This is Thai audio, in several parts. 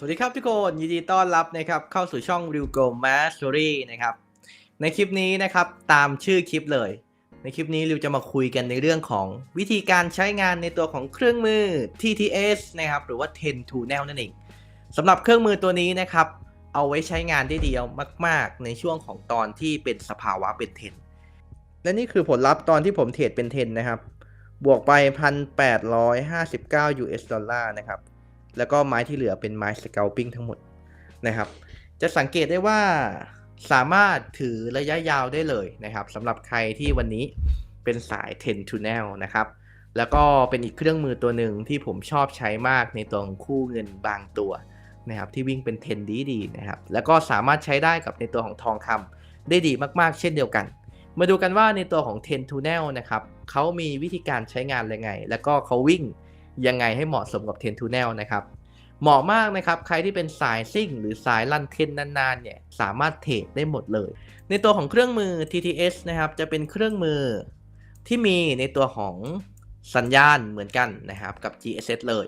สวัสดีครับทุกคนยินดีต้อนรับนะครับเข้าสู่ช่อง r e a l Go Mastery นะครับในคลิปนี้นะครับตามชื่อคลิปเลย ในคลิปนี้ริวจะมาคุยกันในเรื่องของวิธีการใช้งานในตัวของเครื่องมือ TTS นะครับหรือว่า10 to n a l นั่นเองสำหรับเครื่องมือตัวนี้นะครับเอาไว้ใช้งานได้เดียวมาก ๆ ในช่วงของตอนที่เป็นสภาวะเป็น10และนี่คือผลลัพธ์ตอนที่ผมเทรดเป็น10นะครับบวกไป 1,859 US ดอลลาร์นะครับ แล้วก็ไม้ที่เหลือเป็นไม้สเกลปิ้งทั้งหมดนะครับ จะสังเกตได้ว่าสามารถถือระยะยาวได้เลยนะครับสำหรับใครที่วันนี้เป็นสาย 10 to n a l นะครับ แล้วก็เป็นอีกเครื่องมือตัวหนึ่งที่ผมชอบใช้มากในตัวของคู่เงินบางตัวนะครับที่วิ่งเป็น 10 ดีดีนะครับ แล้วก็สามารถใช้ได้กับในตัวของทองคำได้ดีมากๆ เช่นเดียวกัน มาดูกันว่าในตัวของ 10 to n a l นะครับเขามีวิธีการใช้งานยังไง แล้วก็เขาวิ่งยังไงให้เหมาะสมกับเทนทูแนลนะครับ เหมาะมากนะครับ ใครที่เป็นสายซิ่ง หรือสายลันเทนนานๆเนี่ยสามารถเทรดได้หมดเลย ในตัวของเครื่องมือ TTS นะครับจะเป็นเครื่องมือที่มีในตัวของสัญญาณเหมือนกันนะครับกับ GSS เลย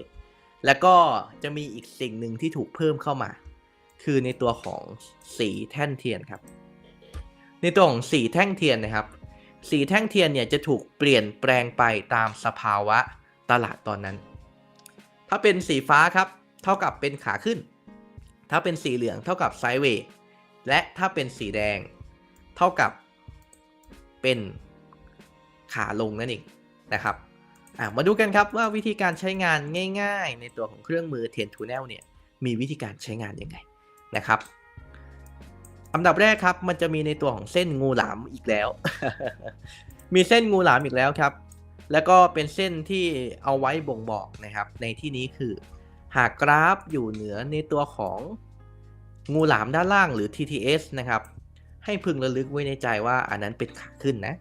แล้วก็จะมีอีกสิ่งหนึ่งที่ถูกเพิ่มเข้ามา คือในตัวของสีแท่นเทียนครับ ในตัวของสีแท่งเทียนนะครับ สีแท่งเทียนเนี่ยจะถูกเปลี่ยนแปลงไปตามสภาวะตลาดตอนนั้น ถ้าเป็นสีฟ้าครับ เท่ากับเป็นขาขึ้น ถ้าเป็นสีเหลืองเท่ากับไซด์เวย์และถ้าเป็นสีแดง เท่ากับเป็นขาลงนั่นเองนะครับมาดูกันครับว่าวิธีการใช้งานง่าย ๆ ในตัวของเครื่องมือ10 to n a l เนี่ยมีวิธีการใช้งานยังไงนะครับอันดับแรกครับมันจะมีในตัวของเส้นงูหลามอีกแล้ว มีเส้นงูหลามอีกแล้วครับ แล้วก็เป็นเส้นที่เอาไว้บ่งบอกนะครับ ในที่นี้คือ หากกราฟอยู่เหนือในตัวของงูหลามด้านล่างหรือ TTS นะครับ ให้พึงระลึกไว้ในใจว่าอันนั้นเป็นขาขึ้นนะ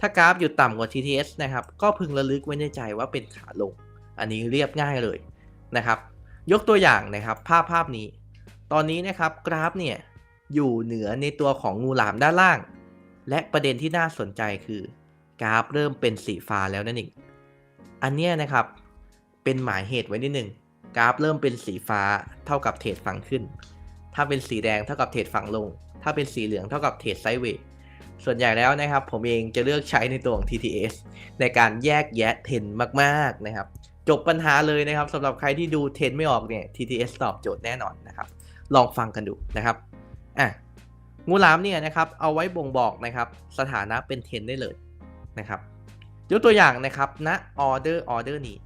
ถ้ากราฟอยู่ต่ำกว่า TTS นะครับ ก็พึงระลึกไว้ในใจว่าเป็นขาลง อันนี้เรียบง่ายเลยนะครับ ยกตัวอย่างนะครับภาพภาพนี้ ตอนนี้นะครับกราฟเนี่ยอยู่เหนือในตัวของงูหลามด้านล่าง และประเด็นที่น่าสนใจคือกราฟเริ่มเป็นสีฟ้าแล้วนั่นเอง อันนี้นะครับเป็นหมายเหตุไว้นิดหนึ่ง กราฟเริ่มเป็นสีฟ้าเท่ากับเทรดฝั่งขึ้น ถ้าเป็นสีแดงเท่ากับเทรดฝั่งลง ถ้าเป็นสีเหลืองเท่ากับเทรดไซด์เวย์ส่วนใหญ่แล้วนะครับ ผมเองจะเลือกใช้ในตัวของ TTS ในการแยกแยะเทรนมากๆนะครับ จบปัญหาเลยนะครับสำหรับใครที่ดูเทรนไม่ออกเนี่ย TTS ตอบโจทย์แน่นอนนะครับ ลองฟังกันดูนะครับอะงูหลามเนี่ยนะครับเอาไว้บ่งบอกนะครับสถานะเป็นเทรนได้เลยนะครับยกตัวอย่างนะครับณออเดอร์ออเดอร์นี้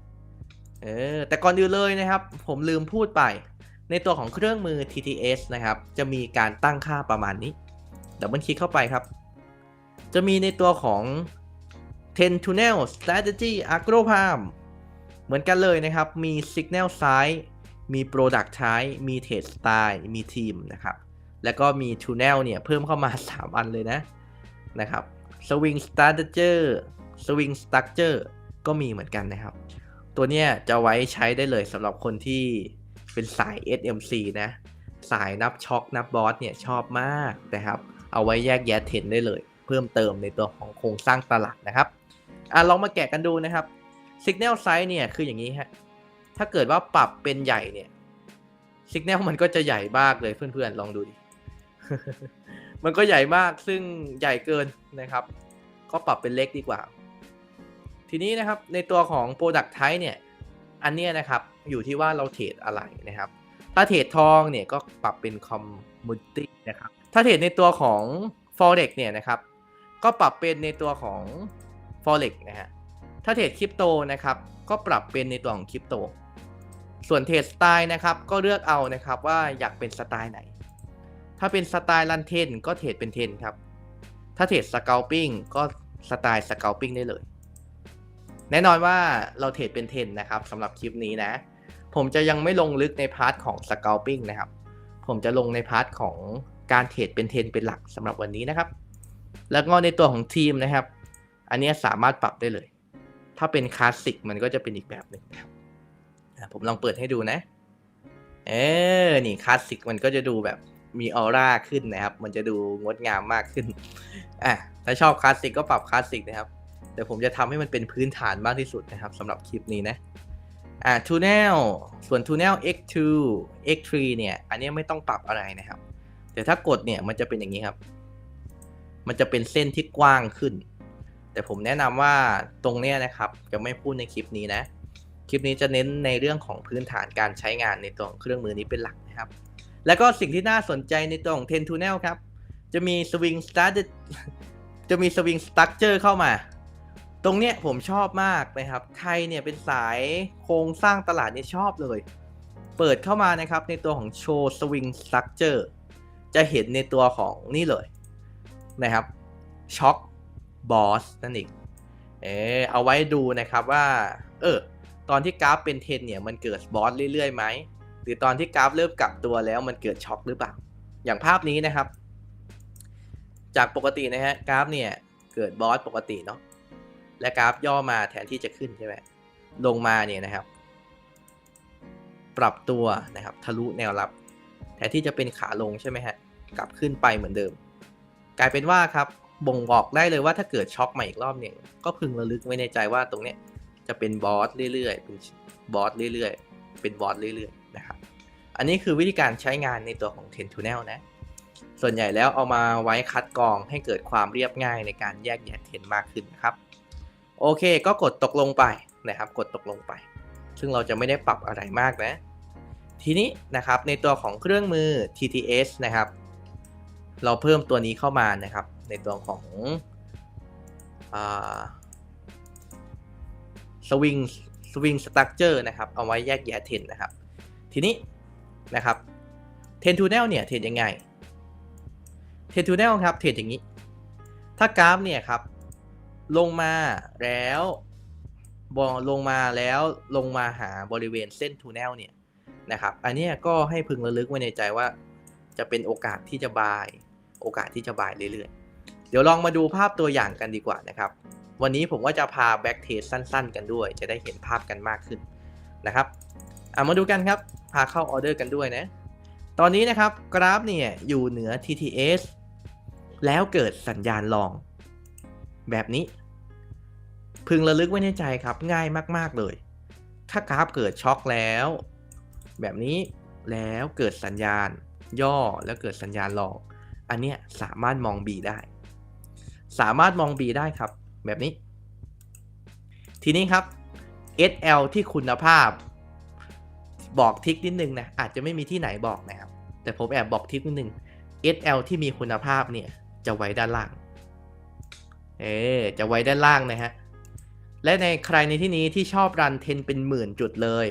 เออแต่ก่อนอื่นเลยนะครับ ผมลืมพูดไป ในตัวของเครื่องมือ TTS นะครับ จะมีการตั้งค่าประมาณนี้ดับเบิลคลิกเข้าไปครับ จะมีในตัวของ10 tunnel strategy agro palm เหมือนกันเลยนะครับ มี signal size มี product type มี trade style มี team นะครับ แล้วก็มี tunnel เนี่ย เพิ่มเข้ามา 3 อันเลยนะ นะครับ swing structure swing structure ก็มีเหมือนกันนะครับ ตัวเนี้ยจะไว้ใช้ได้เลยสำหรับคนที่เป็นสาย SMC นะ สายนับช็อคนับบอสเนี่ยชอบมากนะครับ เอาไว้แยกแยะเทรนได้เลย เพิ่มเติมในตัวของโครงสร้างตลาดนะครับอะลองมาแกะกันดูนะครับ Signal Size เนี่ยคืออย่างนี้ฮะถ้าเกิดว่าปรับเป็นใหญ่เนี่ย Signal มันก็จะใหญ่มากเลยเพื่อนๆ ลองดูดิ มันก็ใหญ่มากซึ่งใหญ่เกินนะครับ ก็ปรับเป็นเล็กดีกว่า ทีนี้นะครับในตัวของ Product Type เนี่ยอันเนี้ยนะครับอยู่ที่ว่าเราเทรดอะไรนะครับ ถ้าเทรดทองเนี่ยก็ปรับเป็น Commodity นะครับ ถ้าเทรดในตัวของ Forex เนี่ยนะครับ ก็ปรับเป็นในตัวของ Forex นะฮะถ้าเทรดคริปโตนะครับก็ปรับเป็นในตัวของคริปโต ส่วนเทรดสไตล์นะครับก็เลือกเอานะครับว่าอยากเป็นสไตล์ไหน ถ้าเป็นสไตล์รันเทนก็เทรดเป็นเทนครับ ถ้าเทรดสเกลปิ้งก็สไตล์สเกลปิ้งได้เลย แน่นอนว่าเราเทรดเป็นเทนนะครับสำหรับคลิปนี้นะ ผมจะยังไม่ลงลึกในพาร์ทของสก a ลปิ้งนะครับ ผมจะลงในพาร์ทของการเทรดเป็นเทนเป็นหลักสำหรับวันนี้นะครับ แล้วก็ในตัวของทีมนะครับ อันนี้สามารถปรับได้เลย ถ้าเป็นคลาสสิกมันก็จะเป็นอีกแบบหนึ่งครับอะผมลองเปิดให้ดูนะ เออ นี่คลาสสิกมันก็จะดูแบบมีออร่าขึ้นนะครับ มันจะดูงดงามมากขึ้น อะ ถ้าชอบคลาสสิกก็ปรับคลาสสิกนะครับ แต่ผมจะทำให้มันเป็นพื้นฐานมากที่สุดนะครับสำหรับคลิปนี้นะอ่า tunnel ส่วน tunnel x2 x3 เนี่ยอันนี้ไม่ต้องปรับอะไรนะครับ แต่ถ้ากดเนี่ยมันจะเป็นอย่างนี้ครับ มันจะเป็นเส้นที่กว้างขึ้น แต่ผมแนะนำว่าตรงเนี้ยนะครับจะไม่พูดในคลิปนี้นะ คลิปนี้จะเน้นในเรื่องของพื้นฐานการใช้งานในตัวเครื่องมือนี้เป็นหลักนะครับ แล้วก็สิ่งที่น่าสนใจในตัวของ10 tunnel ครับ จะมี swing start จะมี swing structure เข้ามา ตรงเนี้ยผมชอบมากนะครับใครเนี่ยเป็นสายโครงสร้างตลาดเนี่ยชอบเลย เปิดเข้ามานะครับในตัวของโชว์ swing structure จะเห็นในตัวของนี่เลยนะครับช็อคบอสนั่นเองเออเอาไว้ดูนะครับว่า เออ ตอนที่กราฟเป็นเทนเนี่ยมันเกิดบอสเรื่อยๆไหม หรือตอนที่กราฟเริ่มกลับตัวแล้วมันเกิดช็อคหรือเปล่า อย่างภาพนี้นะครับ จากปกตินะฮะกราฟเนี่ยเกิดบอสปกติเนาะ และกราฟย่อมาแทนที่จะขึ้นใช่ไหมลงมาเนี่ยนะครับ ปรับตัวนะครับ ทะลุแนวรับ แทนที่จะเป็นขาลงใช่ไหมฮะกลับขึ้นไปเหมือนเดิม กลายเป็นว่าครับบ่งบอกได้เลยว่าถ้าเกิดช็อคใหม่อีกรอบหนึ่งก็พึงระลึกไว้ในใจว่าตรงเนี้ยจะเป็นบอสเรื่อยๆเป็นบอสเรื่อยๆเป็นบอสเรื่อยๆนะครับอันนี้คือวิธีการใช้งานในตัวของ Ten Tunnel นะ ส่วนใหญ่แล้วเอามาไว้คัดกรองให้เกิดความเรียบง่ายในการแยกแยะเทนมากขึ้นนะครับ โอเค ก็กดตกลงไปนะครับ กดตกลงไป ซึ่งเราจะไม่ได้ปรับอะไรมากนะ ทีนี้นะครับในตัวของเครื่องมือ TTS นะครับ เราเพิ่มตัวนี้เข้ามานะครับ ในตัวของสวิงสวิงสตั๊กเจอร์นะครับ เอาไว้แยกแยะเทนนะครับ ทีนี้นะครับเทนทูเนลเนี่ยเทรดยังไงเทนทูเนลครับเทรดอย่างนี้ ถ้ากราฟเนี่ยครับ ลงมาแล้วบอลงมาแล้วลงมาหาบริเวณเส้นทูเนลเนี่ยนะครับ อันนี้ก็ให้พึงระลึกไว้ในใจว่า จะเป็นโอกาสที่จะบาย โอกาสที่จะบายเรื่อยๆ เดี๋ยวลองมาดูภาพตัวอย่างกันดีกว่านะครับ วันนี้ผมก็จะพาแบ็กเทสสั้นๆ กันด้วย จะได้เห็นภาพกันมากขึ้นนะครับามาดูกันครับ พาเข้าออเดอร์กันด้วยนะ ตอนนี้นะครับกราฟเนี่ยอยู่เหนือ TTS แล้วเกิดสัญญาณลอง แบบนี้ พึงระลึกไว้ในใจครับง่ายมาก ๆ เลย ถ้ากราฟเกิดช็อคแล้ว แบบนี้แล้วเกิดสัญญาณ ย่อแล้วเกิดสัญญาณลองอันเนี้ยสามารถมอง B ได้ สามารถมอง B ได้ครับ แบบนี้ ทีนี้ครับ SL ที่คุณภาพบอกทิกนิดนึงนะอาจจะไม่มีที่ไหนบอกนะครับ แต่ผมแอบบอกทิกนิดนึง SL ที่มีคุณภาพเนี่ยจะไว้ด้านล่าง เออจะไว้ด้านล่างนะฮะ และในใครในที่นี้ที่ชอบรันเทนเป็นหมื่นจุดเลย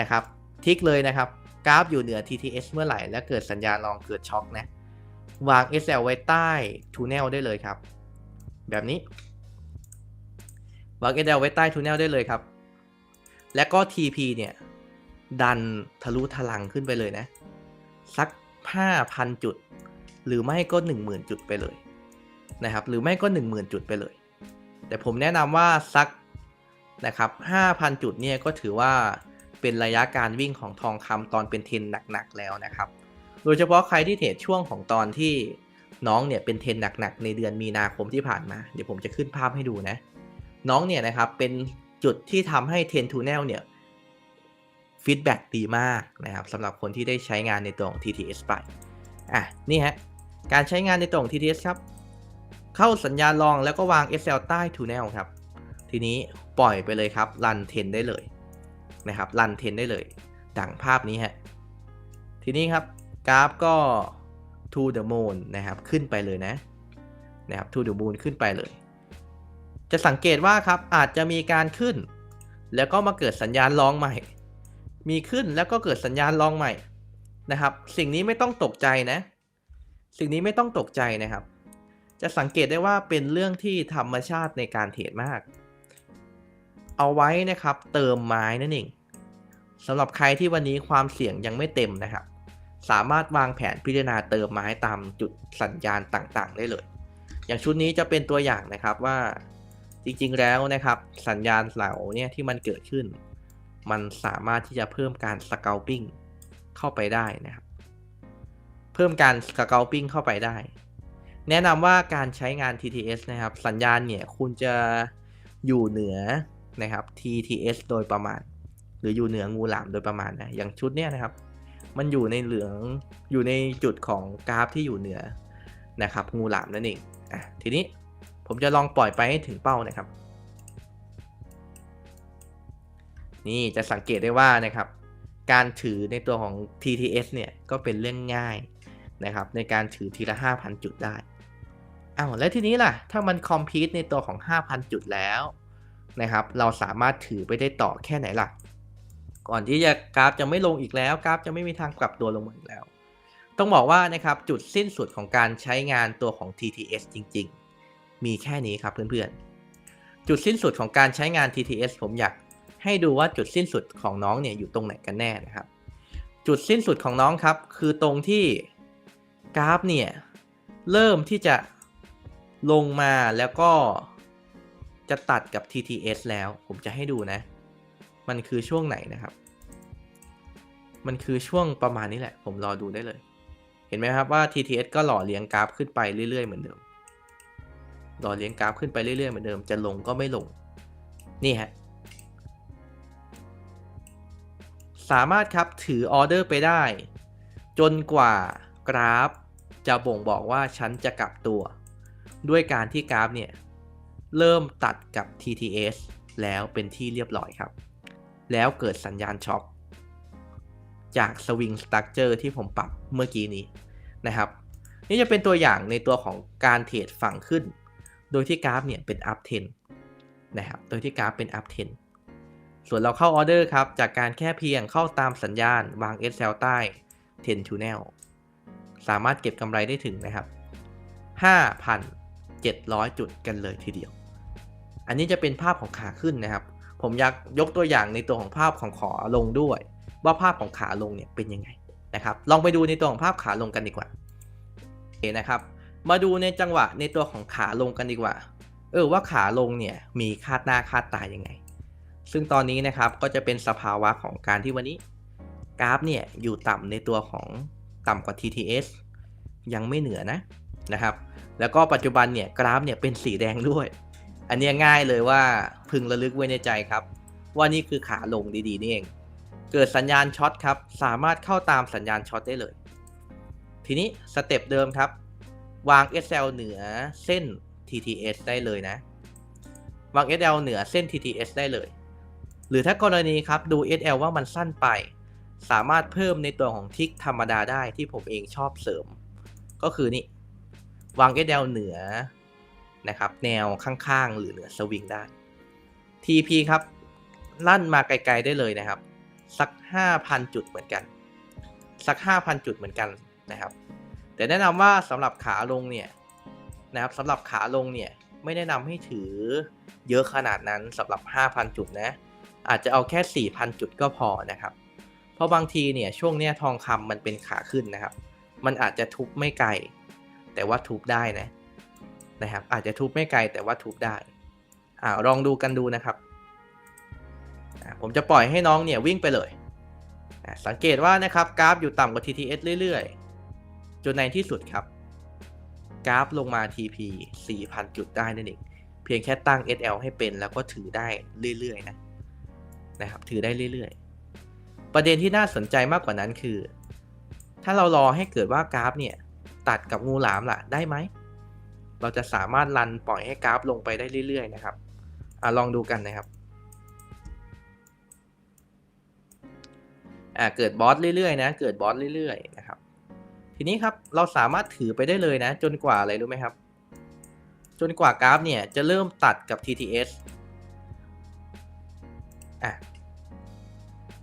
นะครับ ทิกเลยนะครับ กราฟอยู่เหนือ TTS เมื่อไหร่ และเกิดสัญญาณลองเกิดช็อคนะ วาง SL ไว้ใต้ทูเนลได้เลยครับ แบบนี้ วาง SL ไว้ใต้ทูเนลได้เลยครับ และก็ TP เนี่ย ดันทะลุทะลังขึ้นไปเลยนะ สัก 5,000 จุด หรือไม่ก็ 10,000 จุดไปเลย นะครับหรือไม่ก็ 10,000 จุดไปเลย แต่ผมแนะนำว่าสักนะครับ5,000 จุดเนี่ยก็ถือว่าเป็นระยะการวิ่งของทองคำตอนเป็นเทนหนักๆแล้วนะครับ โดยเฉพาะใครที่เทรดช่วงของตอนที่น้องเนี่ยเป็นเทนหนักๆ ในเดือนมีนาคมที่ผ่านมา เดี๋ยวผมจะขึ้นภาพให้ดูนะ น้องเนี่ยนะครับเป็นจุดที่ทำให้เทนทูเนลเนี่ยฟีดแบ็ดีมากนะครับสำหรับคนที่ได้ใช้งานในตัวของ TTS ไป อะ นี่ฮะ การใช้งานในตัวของ TTS ครับ เข้าสัญญาณรองแล้วก็วาง SL ใต้ Tunnel ครับ ทีนี้ปล่อยไปเลยครับรันเทนได้เลยนะครับรันเทนได้เลย ดังภาพนี้ฮะ ทีนี้ครับกราฟก็ to the moon นะครับขึ้นไปเลยนะนะครับ to the moon ขึ้นไปเลย จะสังเกตว่าครับอาจจะมีการขึ้น แล้วก็มาเกิดสัญญาณรองใหม่ มีขึ้นแล้วก็เกิดสัญญาณรองใหม่นะครับ สิ่งนี้ไม่ต้องตกใจนะ สิ่งนี้ไม่ต้องตกใจนะครับ จะสังเกตได้ว่าเป็นเรื่องที่ธรรมชาติในการเทรดมาก เอาไว้นะครับเติมไม้นั่นเองสำหรับใครที่วันนี้ความเสี่ยงยังไม่เต็มนะครับ สามารถวางแผนพิจารณาเติมไม้ตามจุดสัญญาณต่างๆ ได้เลย อย่างชุดนี้จะเป็นตัวอย่างนะครับว่าจริงๆแล้วนะครับ สัญญาณเหล่าเนี่ยที่มันเกิดขึ้น มันสามารถที่จะเพิ่มการสเกลปิ้งเข้าไปได้นะครับ เพิ่มการสเกลปิ้งเข้าไปได้ แนะนำว่าการใช้งาน TTS นะครับ สัญญาณเนี่ยคุณจะอยู่เหนือนะครับ TTS โดยประมาณ หรืออยู่เหนืองูหลามโดยประมาณนะอย่างชุดเนี้ยนะครับ มันอยู่ในเหลืองอยู่ในจุดของกราฟที่อยู่เหนือนะครับ งูหลามนั่นเองอะทีนี้ผมจะลองปล่อยไปให้ถึงเป้านะครับ นี่จะสังเกตได้ว่านะครับ การถือในตัวของ TTS เนี่ยก็เป็นเรื่องง่ายนะครับในการถือทีละ 5,000 จุดได้ อ้าวแล้วทีนี้ล่ะ ถ้ามันคอมพิวในตัวของ 5,000 จุดแล้วนะครับ เราสามารถถือไปได้ต่อแค่ไหนล่ะ ก่อนที่จะกราฟจะไม่ลงอีกแล้ว กราฟจะไม่มีทางกลับตัวลงมาอีกแล้ว ต้องบอกว่านะครับจุดสิ้นสุดของการใช้งานตัวของ TTS จริง ๆ มีแค่นี้ครับเพื่อนๆ จุดสิ้นสุดของการใช้งาน TTS ผมอยากให้ดูว่าจุดสิ้นสุดของน้องเนี่ยอยู่ตรงไหนกันแน่นะครับ จุดสิ้นสุดของน้องครับ คือตรงที่กราฟเนี่ยเริ่มที่จะ ลงมาแล้วก็จะตัดกับ TTS แล้วผมจะให้ดูนะ มันคือช่วงไหนนะครับ มันคือช่วงประมาณนี้แหละ ผมรอดูได้เลย เห็นไหมครับว่า TTS ก็หล่อเลี้ยงกราฟขึ้นไปเรื่อยๆเหมือนเดิม หล่อเลี้ยงกราฟขึ้นไปเรื่อยๆเหมือนเดิม จะลงก็ไม่ลง นี่ฮะ สามารถครับถือออเดอร์ไปได้ จนกว่ากราฟจะบ่งบอกว่าฉันจะกลับตัว ด้วยการที่กราฟเนี่ยเริ่มตัดกับ TTS แล้วเป็นที่เรียบร้อยครับ แล้วเกิดสัญญาณช็อคจากสวิงสตั๊กเจอร์ที่ผมปรับเมื่อกี้นี้นะครับ นี่จะเป็นตัวอย่างในตัวของการเทรดฝั่งขึ้น โดยที่กราฟเนี่ยเป็นอัพเทนนะครับ โดยที่กราฟเป็นอัพเทนส่วนเราเข้าออเดอร์ครับ จากการแค่เพียงเข้าตามสัญญาณวาง SL ใต้ 10 Channel สามารถเก็บกำไรได้ถึงนะครับ 700 จุดกันเลยทีเดียว อันนี้จะเป็นภาพของขาขึ้นนะครับ ผมอยากยกตัวอย่างในตัวของภาพของขาลงด้วย ว่าภาพของขาลงเนี่ยเป็นยังไงนะครับ ลองไปดูในตัวของภาพขาลงกันดีกว่าโอเคนะครับ มาดูในจังหวะในตัวของขาลงกันดีกว่า เออว่าขาลงเนี่ยมีคาดหน้าคาดตายังไง ซึ่งตอนนี้นะครับก็จะเป็นสภาวะของการที่วันนี้กราฟเนี่ยอยู่ต่ำในตัวของต่ำกว่า TTS ยังไม่เหนือนะนะครับ แล้วก็ปัจจุบันเนี่ยกราฟเนี่ยเป็นสีแดงด้วย อันนี้ง่ายเลยว่าพึงระลึกไว้ในใจครับ ว่านี่คือขาลงดีๆนี่เอง เกิดสัญญาณช็อตครับ สามารถเข้าตามสัญญาณช็อตได้เลย ทีนี้สเต็ปเดิมครับ วาง SL เหนือเส้น TTS ได้เลยนะ วาง SL เหนือเส้น TTS ได้เลย หรือถ้ากรณีครับดู SL ว่ามันสั้นไป สามารถเพิ่มในตัวของทิกธรรมดาได้ที่ผมเองชอบเสริม ก็คือนี่ วาง SL เหนือนะครับ แนวข้างๆ หรือเหนือสวิงได้ TP ครับ ลั่นมาไกลๆได้เลยนะครับ สัก 5,000 จุดเหมือนกัน สัก 5,000 จุดเหมือนกันนะครับ แต่แนะนำว่าสำหรับขาลงเนี่ยนะครับสำหรับขาลงเนี่ยไม่แนะนำให้ถือเยอะขนาดนั้นสำหรับ 5,000 จุดนะ อาจจะเอาแค่ 4,000 จุดก็พอนะครับ เพราะบางทีเนี่ยช่วงเนี้ยทองคำมันเป็นขาขึ้นนะครับ มันอาจจะทุบไม่ไกล แต่ว่าทุบได้นะนะครับ อาจจะทุบไม่ไกลแต่ว่าทุบได้อ่าลองดูกันดูนะครับ ผมจะปล่อยให้น้องเนี่ยวิ่งไปเลย สังเกตว่านะครับกราฟอยู่ต่ำกว่า TTS เรื่อยๆ จนในที่สุดครับ กราฟลงมา TP 4,000 จุดได้นั่นเองเพียงแค่ตั้ง SL ให้เป็นแล้วก็ถือได้เรื่อยๆนะนะครับถือได้เรื่อยๆ ประเด็นที่น่าสนใจมากกว่านั้นคือ ถ้าเรารอให้เกิดว่ากราฟเนี่ย ตัดกับงูหลามล่ะได้ไหม เราจะสามารถรันปล่อยให้กราฟลงไปได้เรื่อยๆนะครับอลองดูกันนะครับเกิดบอสเรื่อยๆนะเกิดบอสเรื่อยๆนะครับ ทีนี้ครับเราสามารถถือไปได้เลยนะ จนกว่าอะไรรู้ไหมครับ จนกว่ากราฟเนี่ยจะเริ่มตัดกับ TTS อะ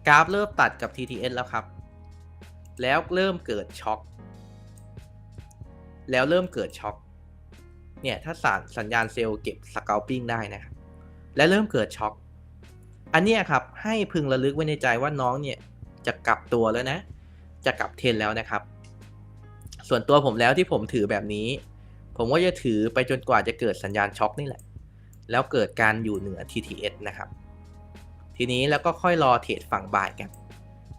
กราฟเริ่มตัดกับ TTS แล้วครับ แล้วเริ่มเกิดช็อค แล้วเริ่มเกิดช็อคเนี่ยถ้าสารสัญญาณเซลล์เก็บสก a ลปิ้งได้นะครับและเริ่มเกิดช็อคอันนี้ครับให้พึงระลึกไว้ในใจว่าน้องเนี่ยจะกลับตัวแล้วนะ จะกลับเทนแล้วนะครับ ส่วนตัวผมแล้วที่ผมถือแบบนี้ ผมก็จะถือไปจนกว่าจะเกิดสัญญาณช็อคนี่แหละ แล้วเกิดการอยู่เหนือ TTS นะครับ ทีนี้แล้วก็ค่อยรอเทรดฝั่งบ่ายกัน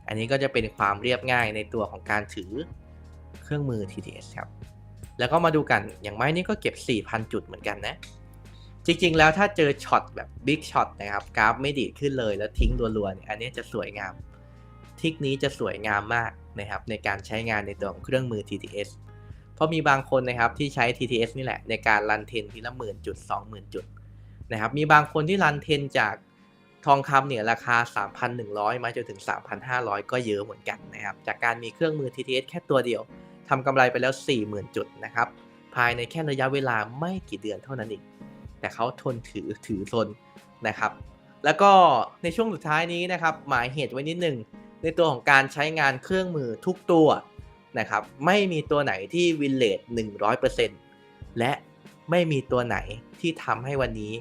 อันนี้ก็จะเป็นความเรียบง่ายในตัวของการถือเครื่องมือ TTS ครับ แล้วก็มาดูกันอย่างไม้นี้ก็เก็บ 4,000 จุดเหมือนกันนะ จริงๆ แล้วถ้าเจอช็อตแบบบิ๊กช็อตนะครับกราฟไม่ดีดขึ้นเลยแล้วทิ้งรัวๆเนี่ยอันนี้จะสวยงามทิกนี้จะสวยงามมากนะครับในการใช้งานในตัวของเครื่องมือ TTS เพราะมีบางคนนะครับที่ใช้ TTS นี่แหละในการรันเทนทีละหมื่นจุดสองหมื่นจุดนะครับมีบางคนที่รันเทนจากทองคำเนี่ยราคา 3,100 มาจนถึง 3,500 ก็เยอะเหมือนกันนะครับจากการมีเครื่องมือ TTS แค่ตัวเดียว ทำกำไรไปแล้ว 40,000 จุดนะครับ ภายในแค่ระยะเวลาไม่กี่เดือนเท่านั้นเอง แต่เขาทนถือถือทนนะครับ แล้วก็ในช่วงสุดท้ายนี้นะครับ หมายเหตุไว้นิดหนึ่งในตัวของการใช้งานเครื่องมือทุกตัวนะครับ ไม่มีตัวไหนที่วินเลท100%และไม่มีตัวไหนที่ทำให้วันนี้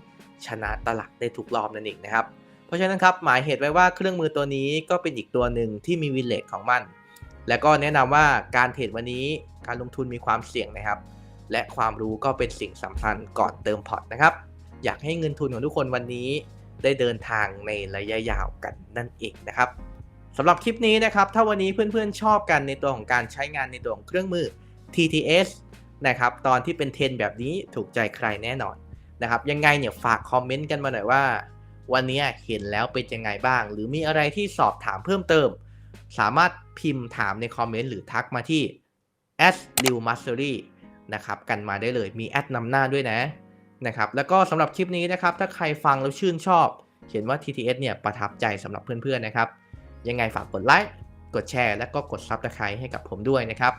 ชนะตลาดได้ทุกรอบนั่นเองนะครับ เพราะฉะนั้นครับหมายเหตุไว้ว่าเครื่องมือตัวนี้ก็เป็นอีกตัวหนึ่งที่มีวินเลทของมัน และก็แนะนำว่าการเทรดวันนี้การลงทุนมีความเสี่ยงนะครับ และความรู้ก็เป็นสิ่งสำคัญก่อนเติมพอร์ตนะครับ อยากให้เงินทุนของทุกคนวันนี้ได้เดินทางในระยะยาวกันนั่นเองนะครับสำหรับคลิปนี้นะครับ ถ้าวันนี้เพื่อนๆชอบกันในตัวของการใช้งานในตัวของเครื่องมือ TTS นะครับ ตอนที่เป็นเทรนแบบนี้ถูกใจใครแน่นอนนะครับ ยังไงเนี่ยฝากคอมเมนต์กันมาหน่อยว่า วันนี้เห็นแล้วเป็นยังไงบ้าง หรือมีอะไรที่สอบถามเพิ่มเติม สามารถพิมพ์ถามในคอมเมนต์หรือทักมาที่ s d i l mastery นะครับกันมาได้เลยมีแอดนำหน้าด้วยนะนะครับแล้วก็สำหรับคลิปนี้นะครับ ถ้าใครฟังแล้วชื่นชอบเห็นว่า TTS เนี่ยประทับใจสำหรับเพื่อนๆนะครับ ยังไงฝากกดไลค์กดแชร์ และก็กด Subscribe ให้กับผมด้วยนะครับ